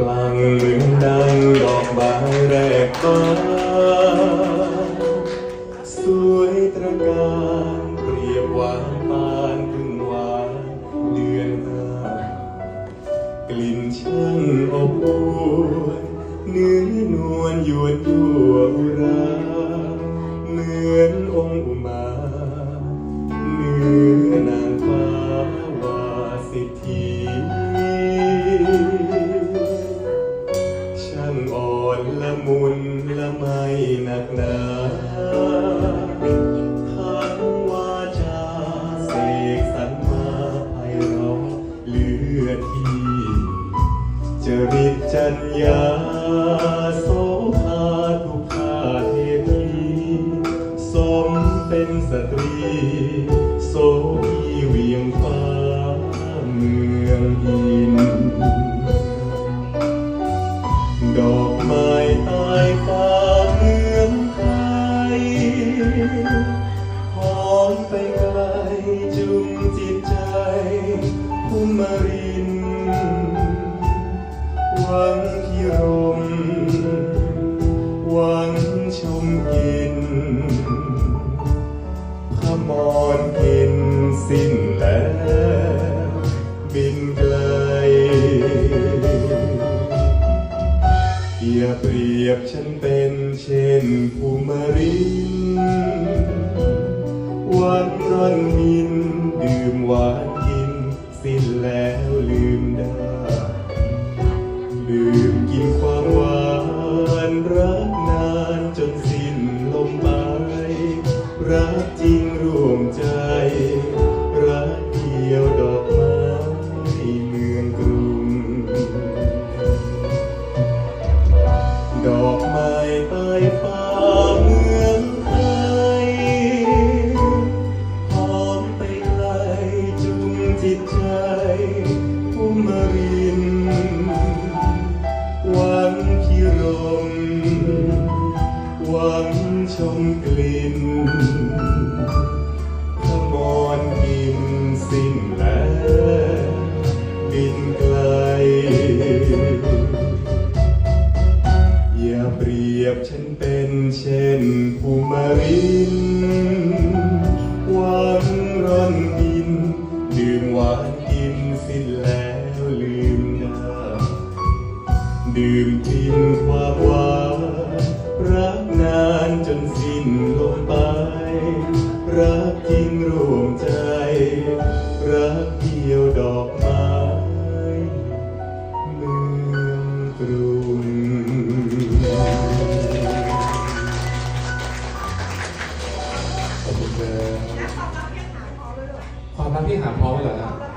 กลางเหลืองดังดอกบานแรกฟ้าสวยตระการเปรียบหวานปานพึ่งหวานเดือนห้ากลิ่นช่างอบอุ่นเนื้อนวลยวนยั่วอุราเหมือนองค์อุมาเนื้อนางฟ้าวาสิทธี ละมุนละไมหนักหนาทั้งวาจาเสกสรรมาไพเราะเลือดที่จริตจัญญาโสภาทุกขาเทพีสมเป็นสตรี มริน วังพิรม วังชมกินขมอนกินสิ้นแล้ว บินไกลอย่าเปรียบฉันเป็นเช่นภูมริน วันร้อนมิน ลืมกินความหวานรักนานจนสิ้นลมไป รักจริงร่วมใจ รักเดียวดอกไม้เมืองกรุง ดอกไม้ใต้ฟ้าเมืองไทยหอมไปไกลจุงจิตใจภูมิริินไกล อย่าเปรียบฉันเป็นเช่นภูมิรินหวังร่อนกิน ดื่มหวานกินสิ้นแล้วลืมได้ดื่มกินความหวานรักนานจนสิ้นลมไป รักจริงร่วมใจ รักเดียวดอกไม้ กรุงขอบคุณครับความรักที่หาพร้อมไว้เหรอครับ